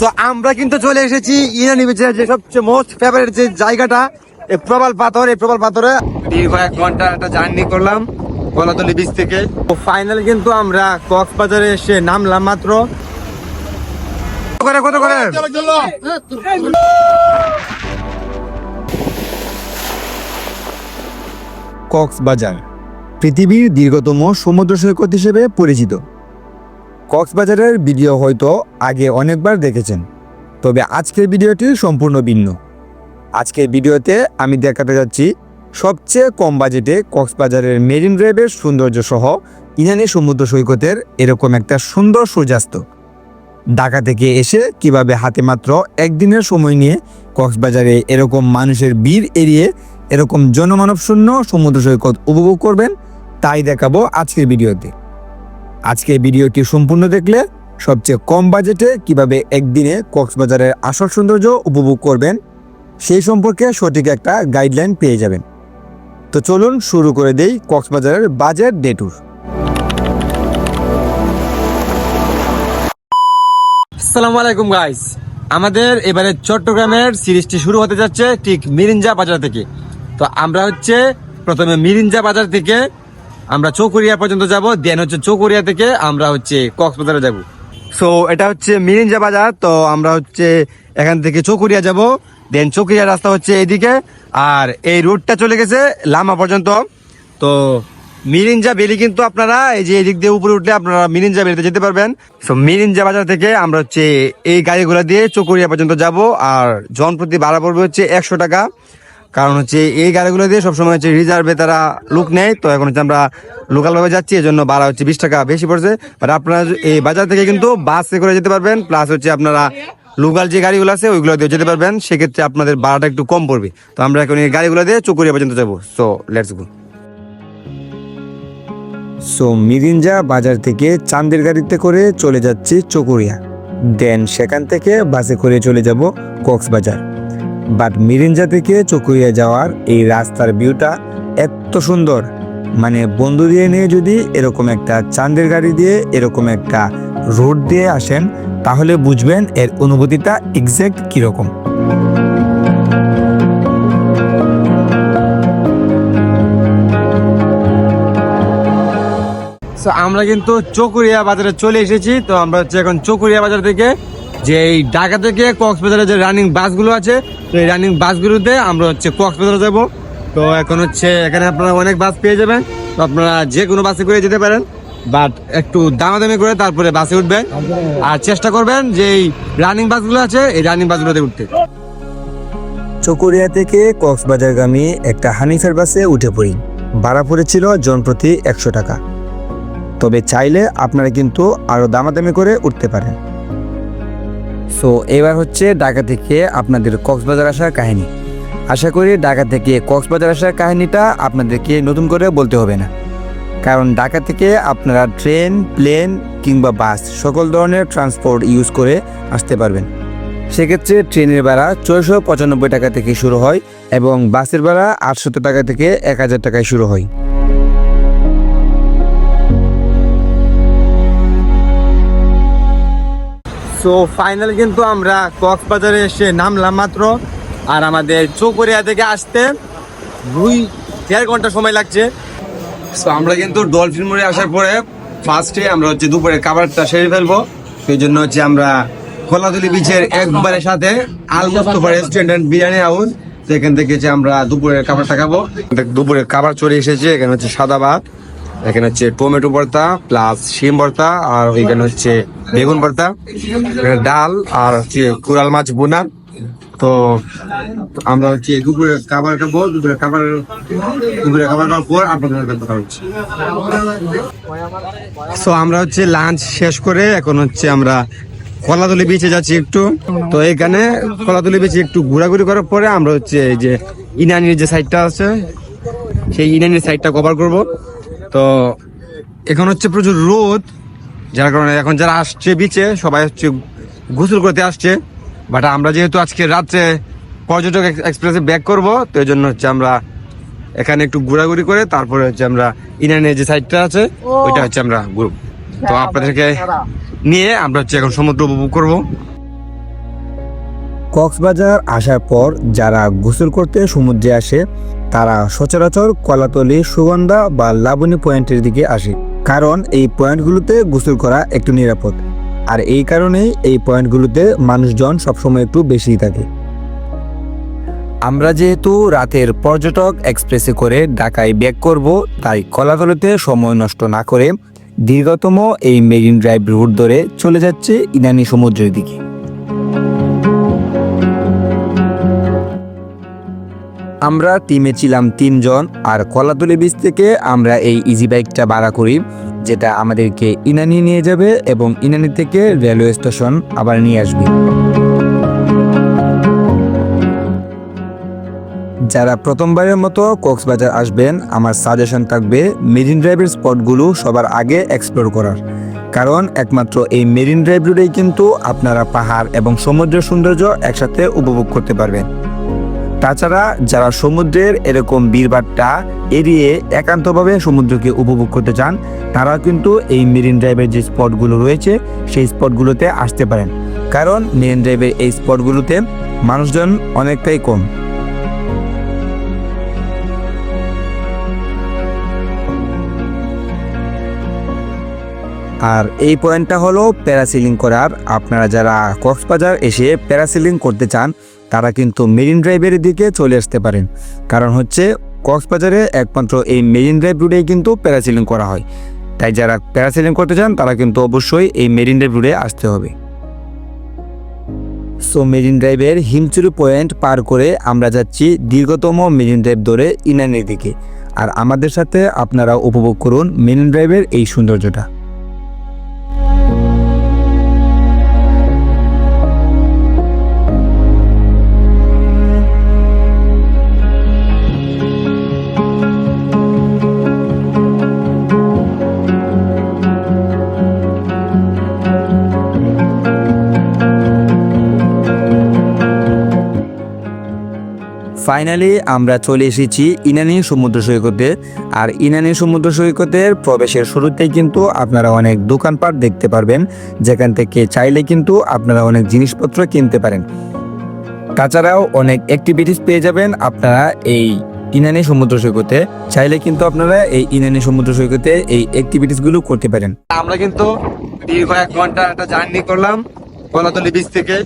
তো আমরা কিন্তু চলে এসেছি ইরানি বিচের যে সবচেয়ে মোস্ট ফেভারিট যে জায়গাটা এই প্রবাল পাথর এই প্রবাল পাথরে। দীর্ঘ এক ঘণ্টা একটা জার্নি করলাম গলাতলি বিচ থেকে। তো ফাইনাল কিন্তু আমরা কক্সবাজারে এসে নামলাম মাত্র। করে কত করে? কক্সবাজার পৃথিবীর দীর্ঘতম সমুদ্র সৈকত হিসেবে পরিচিত। কক্সবাজারের ভিডিও হয়তো আগে অনেকবার দেখেছেন, তবে আজকের ভিডিওটি সম্পূর্ণ ভিন্ন। আজকের ভিডিওতে আমি দেখাতে যাচ্ছি সবচেয়ে কম বাজেটে কক্সবাজারের মেরিন ড্রাইভের সৌন্দর্য সহ ইনানি সমুদ্র সৈকতের এরকম একটা সুন্দর সূর্যাস্ত। ঢাকা থেকে এসে কীভাবে হাতে মাত্র একদিনের সময় নিয়ে কক্সবাজারে এরকম মানুষের ভিড় এড়িয়ে এরকম জনমানবশূন্য সমুদ্র সৈকত উপভোগ করবেন, তাই দেখাবো আজকের ভিডিওতে। আজকের ভিডিওটি সম্পূর্ণ দেখলে সবচেয়ে কম বাজেটে কীভাবে একদিনে কক্সবাজারের আসল সৌন্দর্য উপভোগ করবেন, সেই সম্পর্কে সঠিক একটা গাইডলাইন পেয়ে যাবেন। তো চলুন শুরু করে দেই কক্সবাজারের বাজেট ডে ট্যুর আসসালামু আলাইকুম গাইস আমাদের এবারে চট্টগ্রামের সিরিজটি শুরু হতে যাচ্ছে ঠিক মিরিঞ্জা বাজার থেকে। তো আমরা হচ্ছে প্রথমে মিরিঞ্জা বাজার থেকে আমরা চৌকুরিয়া পর্যন্ত যাব। দেন হচ্ছে চৌকুরিয়া থেকে আমরা হচ্ছে কক্সবাজারে যাব। সো এটা হচ্ছে মিরিঞ্জা বাজার, তো আমরা হচ্ছে এখান থেকে চৌকুরিয়া যাব। দেন চৌকুরিয়া রাস্তা হচ্ছে এদিকে, আর এই রুটটা চলে গেছে লামা পর্যন্ত। তো মিরিঞ্জা বেলি কিন্তু আপনারা এই যে এদিক দিয়ে উপরে উঠলে আপনারা মিরিঞ্জা বেলিতে যেতে পারবেন। সো মিরিঞ্জা বাজার থেকে আমরা হচ্ছে এই গাড়িগুলো দিয়ে চকরিয়া পর্যন্ত যাব, আর জন প্রতি ভাড়া পড়বে হচ্ছে একশো টাকা। কারণ হচ্ছে এই গাড়িগুলো দিয়ে সবসময় হচ্ছে রিজার্ভে তারা লুক নেয়। তো এখন হচ্ছে আমরা লোকালভাবে যাচ্ছি এই জন্য ভাড়া হচ্ছে বিশ টাকা বেশি পড়ছে। বাট আপনারা এই বাজার থেকে কিন্তু বাসে করে যেতে পারবেন প্লাস হচ্ছে আপনারা লোকাল যে গাড়িগুলো আছে, ওইগুলো দিয়ে যেতে পারবেন। সেক্ষেত্রে আপনাদের ভাড়াটা একটু কম পড়বে। তো আমরা এখন এই গাড়িগুলো দিয়ে চকরিয়া পর্যন্ত যাব। So let's go so Mirinja বাজার থেকে চান্দের গাড়িতে করে চলে যাচ্ছি চকুরিয়া। দেন সেখান থেকে বাসে করে চলে যাব কক্সবাজার। বাট মিরিঞ্জা থেকে চকুরিয়া যাওয়ার এই রাস্তার ভিউটা এত সুন্দর। মানে বন্ধু দিয়ে নিয়ে যদি এরকম একটা চান্দের গাড়ি দিয়ে এরকম একটা রোড দিয়ে আসেন, তাহলে বুঝবেন এর অনুভূতিটা এক্স্যাক্ট কীরকম। আমরা কিন্তু চকুরিয়া বাজারে চলে এসেছি। তো আমরা হচ্ছে এখন চকুরিয়া বাজার থেকে যে এই ঢাকা থেকে কক্সবাজারে যে রানিং বাসগুলো আছে, তো এই রানিং বাসগুলোতে আমরা হচ্ছে কক্সবাজারে যাব। তো এখন হচ্ছে এখানে আপনারা অনেক বাস পেয়ে যাবেন, তো আপনারা যে কোনো বাসে করে যেতে পারেন বাট একটু দামাদামি করে তারপরে বাসে উঠবেন। আর চেষ্টা করবেন যে এই রানিং বাসগুলো আছে, এই রানিং বাসগুলোতে উঠতে। চকুরিয়া থেকে কক্সবাজারগামী একটা হানিফের বাসে উঠে পড়ি। ভাড়া পড়েছিল জনপ্রতি একশো টাকা। তবে চাইলে আপনারা কিন্তু আরও দামাদামি করে উঠতে পারেন। সো এবার হচ্ছে ঢাকা থেকে আপনাদের কক্সবাজার আসার কাহিনী। আশা করি ঢাকা থেকে কক্সবাজার আসার কাহিনীটা আপনাদেরকে নতুন করে বলতে হবে না। কারণ ঢাকা থেকে আপনারা ট্রেন, প্লেন কিংবা বাস সকল ধরনের ট্রান্সপোর্ট ইউজ করে আসতে পারবেন। সেক্ষেত্রে ট্রেনের ভাড়া ছয়শো পঁচানব্বই টাকা থেকে শুরু হয় এবং বাসের ভাড়া আটশো টাকা থেকে এক হাজার টাকায় শুরু হয়। সো ফাইনাল কিন্তু আমরা কক্সবাজারে এসে নামলাম মাত্র। আর আমাদের চৌকরিয়া থেকে আসতে দুই দেড় ঘণ্টা সময় লাগছে। সো আমরা কিন্তু ডলফিন মোড়ে আসার পরে ফার্স্টে আমরা হচ্ছে দুপুরে খাবারটা সেরে ফেলব। সেই জন্য হচ্ছে আমরা খোলাতুলি বিচের একবারের সাথে আল রেস্টুরেন্ট বিরিয়ানি হাউস সেখান থেকে হচ্ছে আমরা দুপুরের খাবারটা খাব। দুপুরের খাবার চলে এসেছে, এখানে হচ্ছে সাদা ভাত। এখানে হচ্ছে টমেটো ভর্তা প্লাস শিম ভর্তা আর ওইখানে হচ্ছে বেগুন ভর্তা ডাল আর হচ্ছে কুরাল মাছ বোনা তো আমরা হচ্ছে দুপুরে খাবার খাব, দুপুরে খাবার দুপুরে খাবার খাওয়ার পর আপনাদের কথা হচ্ছে। সো আমরা হচ্ছে লাঞ্চ শেষ করে এখন হচ্ছে আমরা কলাতলি বিচে যাচ্ছি একটু। তো এখানে কলাতলি বিচে একটু ঘোরাঘুরি করার পরে আমরা হচ্ছে এই যে ইনানির যে সাইডটা আছে, সেই ইনানির সাইডটা কভার করব। তো এখন হচ্ছে প্রচুর রোদ যার কারণে এখন যারা আসছে বিচে সবাই হচ্ছে গোসল করতে আসছে। বাট আমরা যেহেতু আজকে রাত্রে পর্যটক এক্সপ্রেসে ব্যাক করব তো এই জন্য হচ্ছে আমরা এখানে একটু ঘোরাঘুরি করে তারপরে হচ্ছে আমরা ইনানের যে সাইডটা আছে ওইটা হচ্ছে আমরা ঘুরব। তো আপনাদেরকে নিয়ে আমরা হচ্ছে এখন সমুদ্র উপভোগ করব। কক্সবাজার আসার পর যারা গোসল করতে সমুদ্রে আসে তারা সচরাচর কলাতলি সুগন্ধা বা লাবণী পয়েন্টের দিকে আসে, কারণ এই পয়েন্টগুলোতে গোসল করা একটু নিরাপদ। আর এই কারণেই এই পয়েন্টগুলোতে মানুষজন সবসময় একটু বেশিই থাকে। আমরা যেহেতু রাতের পর্যটক এক্সপ্রেসে করে ঢাকায় ব্যাক করব, তাই কলাতলিতে সময় নষ্ট না করে দীর্ঘতম এই মেরিন ড্রাইভ রুট ধরে চলে যাচ্ছে ইনানি সমুদ্রের দিকে। আমরা টিমে ছিলাম তিনজন, আর কলাতলি বীচ থেকে আমরা এই ইজি বাইকটা ভাড়া করি, যেটা আমাদেরকে ইনানি নিয়ে যাবে এবং ইনানি থেকে রেলওয়ে স্টেশন আবার নিয়ে আসবে। যারা প্রথমবারের মতো কক্সবাজার আসবেন, আমার সাজেশন থাকবে মেরিন ড্রাইভের স্পটগুলো সবার আগে এক্সপ্লোর করার। কারণ একমাত্র এই মেরিন ড্রাইভ রোডেই কিন্তু আপনারা পাহাড় এবং সমুদ্রের সৌন্দর্য একসাথে উপভোগ করতে পারবেন। তাছাড়া যারা সমুদ্রের এরকম বীরবারটা এড়িয়ে একান্তভাবে সমুদ্রকে উপভোগ করতে চান তারা কিন্তু এই মেরিন ড্রাইভের যে স্পটগুলো রয়েছে, সেই স্পটগুলোতে আসতে পারেন। কারণ মেরিন ড্রাইভের এই স্পটগুলোতে মানুষজন অনেকটাই কম। আর এই পয়েন্টটা হলো প্যারাসিলিং করার। আপনারা যারা কক্সবাজার এসে প্যারাসিলিং করতে চান তারা কিন্তু মেরিন ড্রাইভের দিকে চলে আসতে পারেন। কারণ হচ্ছে, কক্সবাজারে একমাত্র এই মেরিন ড্রাইভ রুটেই কিন্তু প্যারাসিলিং করা হয়। তাই যারা প্যারাসিলিং করতে চান, তারা কিন্তু অবশ্যই এই মেরিন ড্রাইভ রুটে আসতে হবে। সো, মেরিন ড্রাইভের হিমচুরি পয়েন্ট পার করে আমরা যাচ্ছি দীর্ঘতম মেরিন ড্রাইভ ধরে ইনানির দিকে। আর আমাদের সাথে আপনারা উপভোগ করুন মেরিন ড্রাইভের এই সৌন্দর্যটা। ফাইনালি আমরা চলে এসেছি ইনানি সমুদ্র সৈকতে। আর ইনানি সমুদ্র সৈকতের প্রবেশের শুরুতেই কিন্তু আপনারা অনেক দোকানপাট দেখতে পারবেন, যেখান থেকে চাইলে কিন্তু আপনারা অনেক জিনিসপত্র কিনতে পারেন। তাছাড়াও অনেক অ্যাক্টিভিটিস পেয়ে যাবেন আপনারা এই ইনানি সমুদ্র সৈকতে। চাইলে কিন্তু আপনারা এই ইনানি সমুদ্র সৈকতে এই অ্যাক্টিভিটিসগুলো করতে পারেন। আমরা কিন্তু দীর্ঘ এক ঘণ্টা একটা জার্নি করলাম, কলাতলি বিচ থেকে।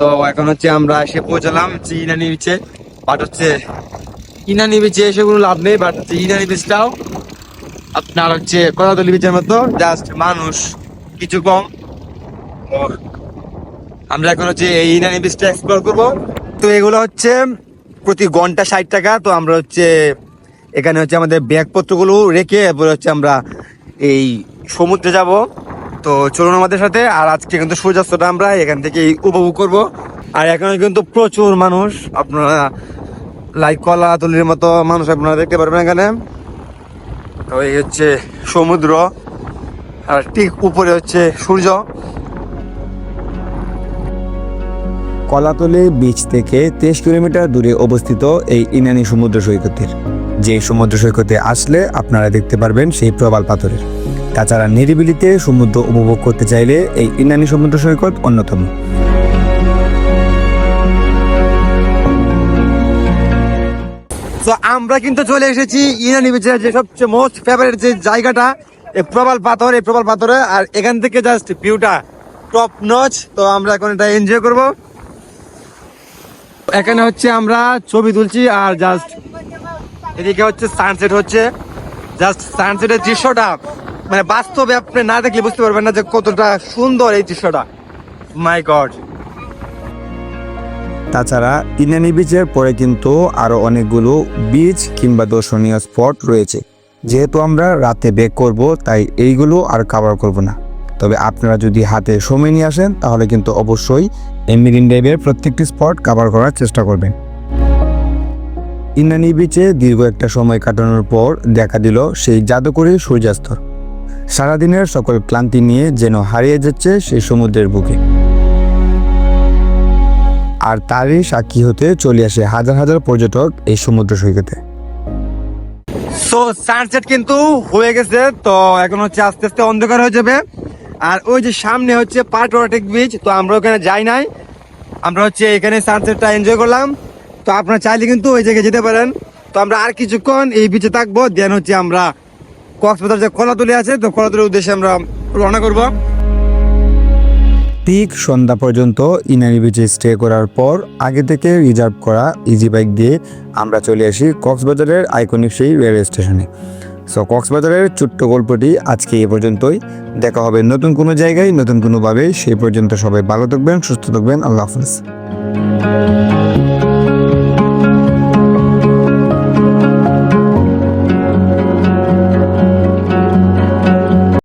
তো এখন হচ্ছে আমরা এসে পৌঁছালাম হচ্ছে ইনানি বিচে বাট হচ্ছে ইনানি বিচে এসে কোনো লাভ নেই বাট হচ্ছে ইনানি বিচটাও আপনার হচ্ছে কলাতলি বিচের মতো জাস্ট মানুষ, কিছু কম। আমরা এখন হচ্ছে এই ইনানি বিচটা এক্সপ্লোর করব। তো এগুলো হচ্ছে প্রতি ঘণ্টা ষাট টাকা, তো আমরা হচ্ছে এখানে হচ্ছে আমাদের ব্যাগপত্রগুলো রেখে এরপরে হচ্ছে আমরা এই সমুদ্রে যাব। তো চলুন আমাদের সাথে, আর আজকে কিন্তু সূর্যাস্তটা আমরা এখান থেকে উপভোগ করব। আর এখানে কিন্তু প্রচুর মানুষ। আপনারা লাইক কলা, তলির মতো মানুষ আপনারা দেখতে পারবেন এখানে। তো এই হচ্ছে সমুদ্র। আর ঠিক উপরে হচ্ছে সূর্য। কলাতলি বিচ থেকে তেইশ কিলোমিটার দূরে অবস্থিত এই ইনানি সমুদ্র সৈকতের। যে সমুদ্র সৈকতে আসলে আপনারা দেখতে পারবেন সেই প্রবাল পাথরের। তাছাড়া নিরিবিলিতে সমুদ্র উপভোগ করতে চাইলে এই ইনানি সমুদ্র সৈকত অন্যতম। তো আমরা কিন্তু চলে এসেছি ইনানি বিচের যে সবচেয়ে মোস্ট ফেভারিট যে জায়গাটা এই প্রবাল পাথর, এই প্রবাল পাথরে। আর এখান থেকে জাস্ট ভিউটা টপ নচ তো আমরা এখন এটা এনজয় করব। এখানে হচ্ছে আমরা ছবি তুলছি আর জাস্ট এদিকে হচ্ছে সানসেট হচ্ছে। জাস্ট সানসেটের দৃশ্যটা মানে বাস্তবে আপনি না দেখলে বুঝতে পারবেন না যে কতটা সুন্দর এই দৃশ্যটা। মাই গড তাছাড়া ইনানি বিচের পরে কিন্তু আরও অনেকগুলো বিচ কিংবা দর্শনীয় স্পট রয়েছে। যেহেতু আমরা রাতে বেক করব, তাই এইগুলো আর কাভার করব না। তবে আপনারা যদি হাতে সময় নিয়ে আসেন, তাহলে কিন্তু অবশ্যই এই মেরিন ড্রাইভের প্রত্যেকটি স্পট কাভার করার চেষ্টা করবেন। ইনানি বিচে দীর্ঘ একটা সময় কাটানোর পর দেখা দিল সেই জাদুকরী সূর্যাস্ত। সারাদিনের সকল ক্লান্তি নিয়ে যেন হারিয়ে যাচ্ছে সেই সমুদ্রের বুকে। আর তারই সাক্ষী হতে চলে আসে হাজার হাজার পর্যটক এই সমুদ্র সৈকতে। সো সানসেট কিন্তু হয়ে গেছে, তো এখন হচ্ছে আস্তে আস্তে অন্ধকার হয়ে যাবে। আর ওই যে সামনে হচ্ছে পাটোয়াটেক বিচ তো আমরা ওখানে যাই নাই। আমরা হচ্ছে এখানে সানসেটটা এনজয় করলাম। তো আপনারা চাইলে কিন্তু ওই জায়গায় যেতে পারেন। তো আমরা আর কিছুক্ষণ এই বিচে থাকব দেন হচ্ছে আমরা কক্সবাজার যে কলাতুলি আছে, তো কলাতুলির উদ্দেশ্যে আমরা রওনা করব। ঠিক সন্ধ্যা পর্যন্ত ইনারি বিচে স্টে করার পর আগে থেকে রিজার্ভ করা ইজি বাইক দিয়ে আমরা চলে আসি কক্সবাজারের আইকনিক সেই রেলওয়ে স্টেশনে সো কক্সবাজারের ছোট্ট গল্পটি আজকে এ পর্যন্তই। দেখা হবে নতুন কোনো জায়গায়, নতুন কোনোভাবে। সেই পর্যন্ত সবাই ভালো থাকবেন, সুস্থ থাকবেন। আল্লাহ হাফিজ।